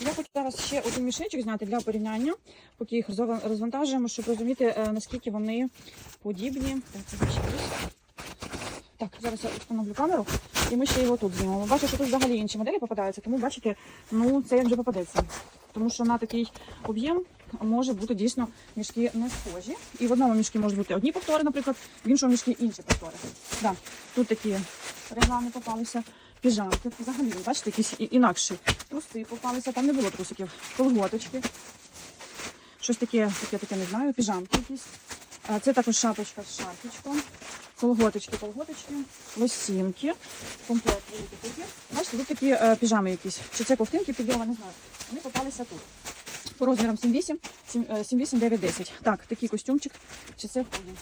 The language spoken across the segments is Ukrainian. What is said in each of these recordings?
Я хочу зараз ще один мішечок зняти для порівняння, поки їх розвантажуємо, щоб розуміти, е, наскільки вони подібні. Так. Так, зараз я встановлю камеру, і ми ще його тут знімемо. Бачу, що тут взагалі інші моделі попадаються, тому бачите, ну це вже попадеться. Тому що на такий об'єм може бути дійсно мішки не схожі. І в одному мішки можуть бути одні повтори, наприклад, в іншому мішки інші повтори. Да. Тут такі реглани попалися, піжамки. Взагалі, бачите, якісь інакші. Труси попалися, там не було трусиків, колготочки. Щось таке, таке, таке не знаю, піжамки якісь. А Це також шапочка з шапочком. Колготочки, колготочки, лосінки, комплект великий. Бачите, тут такі е, піжами якісь. Чи це ковтинки підйома, не знаю. Вони попалися тут. По розмірам 7-8, 7-8, 9-10. Так, такий костюмчик. Чи це худі?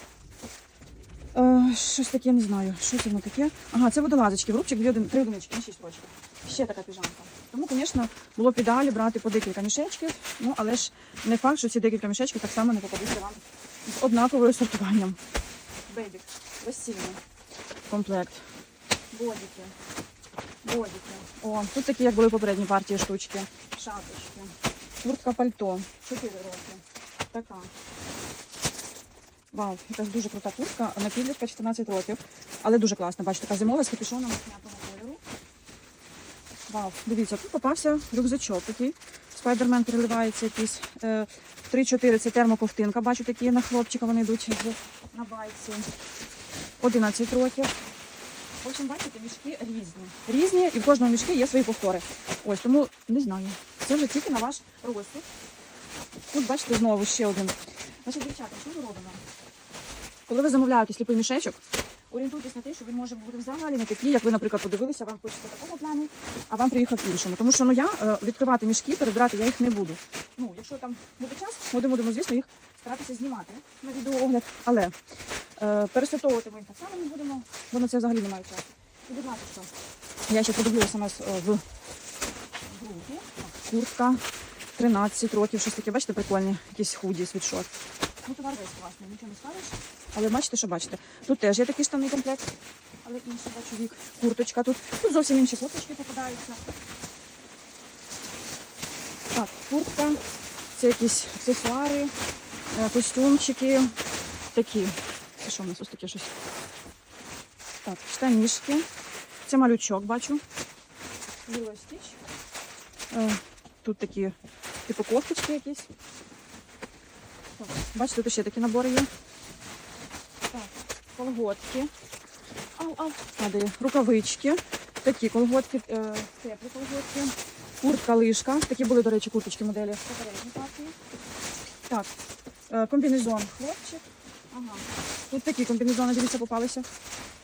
Е, щось таке, не знаю. Що це воно таке? Ага, це водолазочки. В рубчик дві один, три одинички, 6 рочків. Ще така піжамка. Тому, звісно, було б ідеалі брати по декілька мішечків. Ну, але ж не факт, що ці декілька мішечків так само не попадуться вам з однаковим сортуванням. Бейбік, весільний комплект. Бодіки. Бодіки. О, тут такі, як були попередні партії штучки. Шапочки. Куртка пальто. 4 роки. Така. Вау, якась дуже крута куртка. На підлітка 14 років. Але дуже класна. Бачите, така зимова з капюшоном м'ятого кольору. Вау, дивіться, тут попався рюкзачок такий. Спайдермен переливається якийсь. Е, 3-4 це термоковтинка. Бачу такі на хлопчика, вони йдуть на байці. 11 років. В общем, бачите, мішки різні. Різні, і в кожному мішки є свої повтори. Ось, тому не знаю. Це вже тільки на ваш розсуд. Тут бачите знову ще один. Значить, дівчата, що ми робимо? Коли ви замовляєте сліпий мішечок, орієнтуйтесь на те, що він може бути взагалі не такий, як ви, наприклад, подивилися, вам хочеться такого плану, а вам приїхав іншому. Тому що ну я е, відкривати мішки, перебирати я їх не буду. Ну, якщо там буде час, ми будемо, звісно, їх старатися знімати на відеоогляд. Але е, пересортовувати ми їх так само не будемо, бо на це взагалі немає часу. І будь ласка, я ще подивлюся нас е, в групі. Куртка 13 років, щось таке, бачите, прикольні, якісь худі, світшот. Ну, товар весь класний, нічого не скажеш. Але бачите, що бачите. Тут теж є такий штанний комплект, але інший бачу вік. Курточка тут. Тут зовсім інші курточки попадаються. Так, куртка. Це якісь аксесуари, е, костюмчики. Такі. Це що у нас ось таке щось? Так, штанішки. Це малючок, бачу. Лілостіч. Е, Тут такі, типу кофточки якісь. Бачите, тут ще такі набори є. Так, колготки. Ау, ау, падає. Рукавички. Такі колготки, е, теплі колготки. Куртка, лишка. Такі були, до речі, курточки моделі попередньої партії. Так, е, комбінезон хлопчик. Ага. Тут такі комбінезони, дивіться, попалися.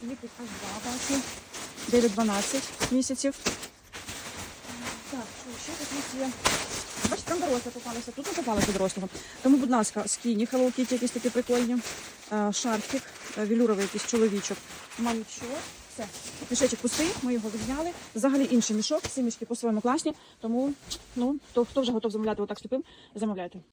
Їх тут аж два бачу. 9-12 місяців. Так, що ще тут є? Там дорослі попалися, тут не попалися дорослого. Тому, будь ласка, скіні, Hello Kitty якісь такі прикольні, е, шарфік, вілюровий велюровий якийсь чоловічок, малючок. Все, мішечок пустий, ми його відняли. Взагалі інший мішок, всі мішки по-своєму класні. Тому, ну, хто, хто вже готов замовляти отак сліпим, замовляйте.